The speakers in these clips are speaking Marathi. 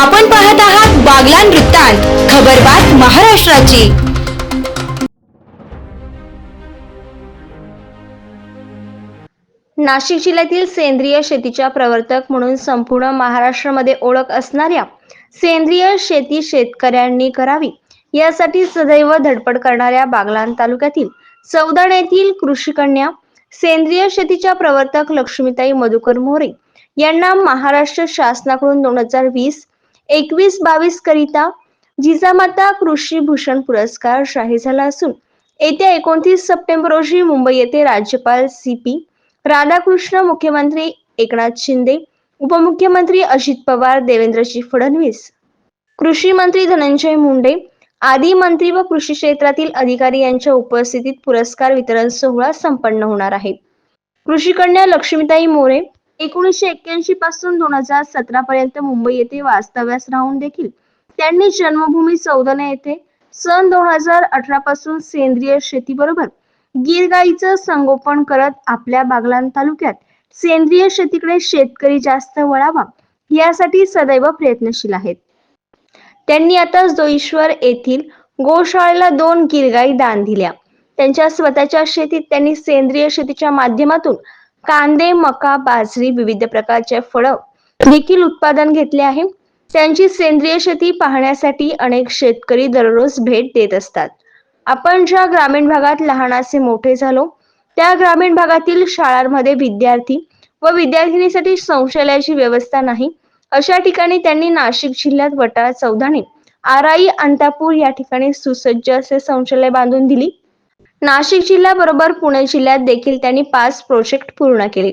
आपण पाहत आहात बागलान वृत्तांत खबरबात महाराष्ट्राची. नाशिक जिल्ह्यातील सेंद्रिय शेतीच्या प्रवर्तक म्हणून संपूर्ण महाराष्ट्रामध्ये ओळख असणाऱ्या सेंद्रिय शेती शेतकऱ्यांनी करावी. यासाठी सदैव धडपड करणाऱ्या बागलान तालुक्यातील चौदाण येथील कृषी कन्या सेंद्रिय शेतीच्या प्रवर्तक लक्ष्मीताई मधुकर मोरे यांना महाराष्ट्र शासनाकडून दोन हजार वीस एकवीस बावीस करिता जिजामाता कृषी भूषण पुरस्कार जाहीर झाला असून येत्या एकोणतीस सप्टेंबर रोजी मुंबई येथे राज्यपाल सी पी राधाकृष्ण मुख्यमंत्री एकनाथ शिंदे उपमुख्यमंत्री अजित पवार देवेंद्रजी फडणवीस कृषी मंत्री धनंजय मुंडे आदी मंत्री व कृषी क्षेत्रातील अधिकारी यांच्या उपस्थितीत पुरस्कार वितरण सोहळा संपन्न होणार आहे. कृषी कन्या लक्ष्मीताई मोरे एकोणीसशे एक्क्याऐंशी पासून दोन हजार सतरा पर्यंत मुंबई येथे वास्तव्यास राहून देखील त्यांनी जन्मभूमी चौदने येथे सन दोन हजार अठरा पासून सेंद्रिय शेतीबरोबर गीर गाईचं संगोपन करत आपल्या बागलान तालुक्यात सेंद्रिय शेतीकडे शेतकरी जास्त वळावा यासाठी सदैव प्रयत्नशील आहेत. त्यांनी आता जोईश्वर येथील गोशाळेला दोन गिरगाई दान दिल्या. त्यांच्या स्वतःच्या शेतीत त्यांनी सेंद्रिय शेतीच्या माध्यमातून कांदे मका बाजरी विविध प्रकारचे फळं देखील उत्पादन घेतले आहे. त्यांची सेंद्रिय शेती पाहण्यासाठी अनेक शेतकरी दररोज भेट देत असतात. आपण ज्या ग्रामीण भागात लहानाचे मोठे झालो त्या ग्रामीण भागातील शाळांमध्ये विद्यार्थी व विद्यार्थिनीसाठी शौचालयाची व्यवस्था नाही अशा ठिकाणी त्यांनी नाशिक जिल्ह्यात वटाळा चौधाने आराई अंतापूर या ठिकाणी सुसज्ज असे शौचालय बांधून दिली. नाशिक जिल्ह्याबरोबर पुणे जिल्ह्यात देखील त्यांनी पाच प्रोजेक्ट पूर्ण केले.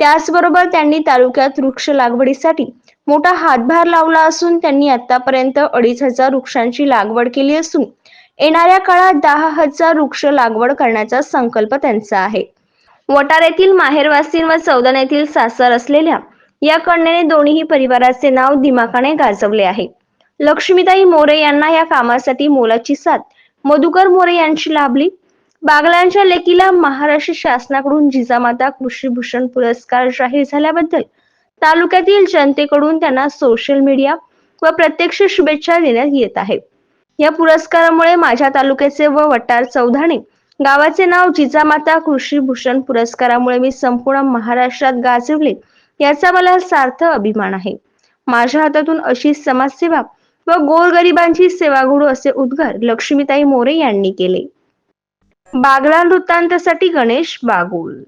त्याचबरोबर त्यांनी तालुक्यात वृक्ष लागवडीसाठी मोठा हातभार लावला असून त्यांनी आतापर्यंत अडीच हजार वृक्षांची लागवड केली असून येणाऱ्या काळात दहा हजार वृक्ष लागवड करण्याचा संकल्प त्यांचा आहे. वटार येथील माहेरवासीन व चौदान येथील सासर असलेल्या या कन्याने दोन्ही परिवाराचे नाव दिमाखाने गाजवले आहे. लक्ष्मीताई मोरे यांना या कामासाठी मोलाची साथ मधुकर मोरे यांची लाभली बागलांच्या लेकीला महाराष्ट्र शासनाकडून जिजामाता कृषी भूषण पुरस्कार जाहीर झाल्याबद्दल तालुक्यातील जनतेकडून त्यांना सोशल मीडिया व प्रत्यक्ष शुभेच्छा देण्यात येत आहे. या पुरस्कारामुळे माझ्या तालुक्याचे व वटार चौधाणे गावाचे नाव जिजामाता कृषी भूषण पुरस्कारामुळे मी संपूर्ण महाराष्ट्रात गाजवले याचा मला सार्थ अभिमान आहे. माझ्या हातातून अशी समाजसेवा व गोरगरिबांची सेवा घडू असे उद्गार लक्ष्मीताई मोरे यांनी केले. बागला वृत्तांतासाठी गणेश बागुल.